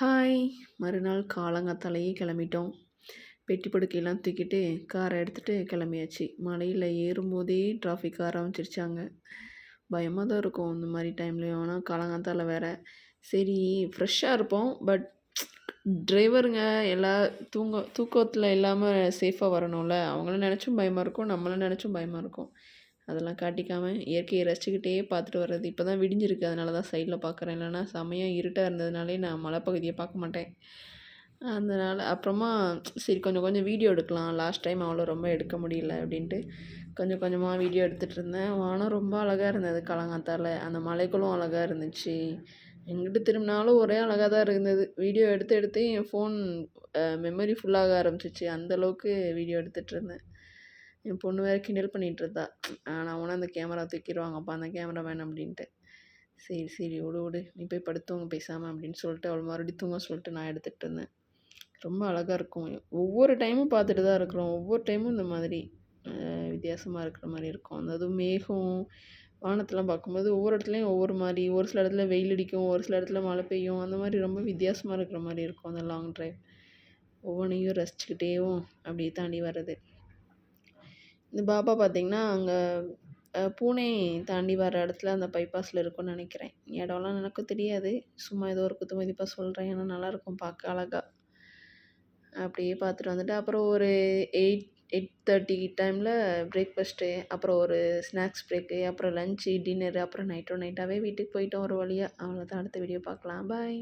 Hi மறுநாள் காலங்காத்தாலேயே கிளம்பிட்டோம். பெட்டி படுக்கையெல்லாம் தூக்கிட்டு காரை எடுத்துகிட்டு கிளம்பியாச்சு. மலையில் ஏறும்போதே டிராஃபிக் ஆரம்பிச்சிருச்சாங்க. பயமாக தான் இருக்கும் இந்த மாதிரி டைம்லேயும் ஆனால் காலங்காத்தால வேறு. சரி ஃப்ரெஷ்ஷாக இருப்போம். பட் டிரைவருங்க எல்லா தூங்க தூக்கத்தில் இல்லாமல் சேஃபாக வரணும்ல. அவங்களும் நினச்சும் பயமாக இருக்கும் நம்மளும் நினச்சும் பயமாக இருக்கும். அதெல்லாம் காட்டிக்காமல் இயற்கையை ரசிச்சுக்கிட்டே பார்த்துட்டு வர்றது. இப்போ தான் விடிஞ்சிருக்கு. அதனால தான் சைடில் பார்க்குறேன். இல்லைன்னா செமையாக இருட்டாக இருந்ததுனாலே நான் மலைப்பகுதியை பார்க்க மாட்டேன். அதனால் அப்புறமா சரி கொஞ்சம் கொஞ்சம் வீடியோ எடுக்கலாம். லாஸ்ட் டைம் அவ்வளோ ரொம்ப எடுக்க முடியல அப்படின்ட்டு கொஞ்சம் கொஞ்சமாக வீடியோ எடுத்துகிட்டு இருந்தேன். வானம் ரொம்ப அழகாக இருந்தது காலங்காத்தால். அந்த மலைக்குளும் அழகாக இருந்துச்சு. எங்கிட்ட திரும்பினாலும் ஒரே அழகாக தான் இருந்தது. வீடியோ எடுத்து எடுத்து என் ஃபோன் மெமரி ஃபுல்லாக ஆரம்பிச்சிச்சு. அந்தளவுக்கு வீடியோ எடுத்துகிட்டு இருந்தேன். என் பொண்ணு வேறு கிண்டல் பண்ணிகிட்டு இருந்தா. நான் உன அந்த கேமரா தூக்கிடுவாங்கப்பா அந்த கேமரா வேணாம் அப்படின்ட்டு. சரி சரி விடு விடு. நீ போய் படுத்துவங்க பேசாமல் அப்படின்னு சொல்லிட்டு அவள் மறுபடியும் தூங்க சொல்லிட்டு நான் எடுத்துகிட்டு இருந்தேன். ரொம்ப அழகாக இருக்கும். ஒவ்வொரு டைமும் பார்த்துட்டு தான் இருக்கிறோம். ஒவ்வொரு டைமும் இந்த மாதிரி வித்தியாசமாக இருக்கிற மாதிரி இருக்கும். அந்த அதுவும் மேகம் வானத்தெலாம் பார்க்கும்போது ஒவ்வொரு இடத்துலையும் ஒவ்வொரு மாதிரி. ஒரு சில இடத்துல வெயில் அடிக்கும் ஒரு சில இடத்துல மழை பெய்யும். அந்த மாதிரி ரொம்ப வித்தியாசமாக இருக்கிற மாதிரி இருக்கும் அந்த லாங் ட்ரைவ் ஒவ்வொன்றையும் ரசிச்சுக்கிட்டேவும் அப்படியே தாண்டி வர்றது. இந்த பாபா பார்த்திங்கன்னா அங்கே பூனே தாண்டி வர இடத்துல அந்த பைபாஸில் இருக்கும்னு நினைக்கிறேன். இடம்லாம் எனக்கும் தெரியாது. சும்மா ஏதோ ஒரு குத்து மதிப்பாக சொல்கிறேன் ஏன்னா நல்லாயிருக்கும் பார்க்க அழகாக அப்படியே பார்த்துட்டு வந்துட்டு அப்புறம் ஒரு எயிட் எயிட் தேர்ட்டி டைமில் பிரேக்ஃபாஸ்ட்டு அப்புறம் ஒரு ஸ்நாக்ஸ் பிரேக்கு அப்புறம் லஞ்சு டின்னரு அப்புறம் நைட்டோ நைட்டாகவே வீட்டுக்கு போயிட்டோம் ஒரு வழியாக அவ்வளோதான் அடுத்த வீடியோ பார்க்கலாம். பாய்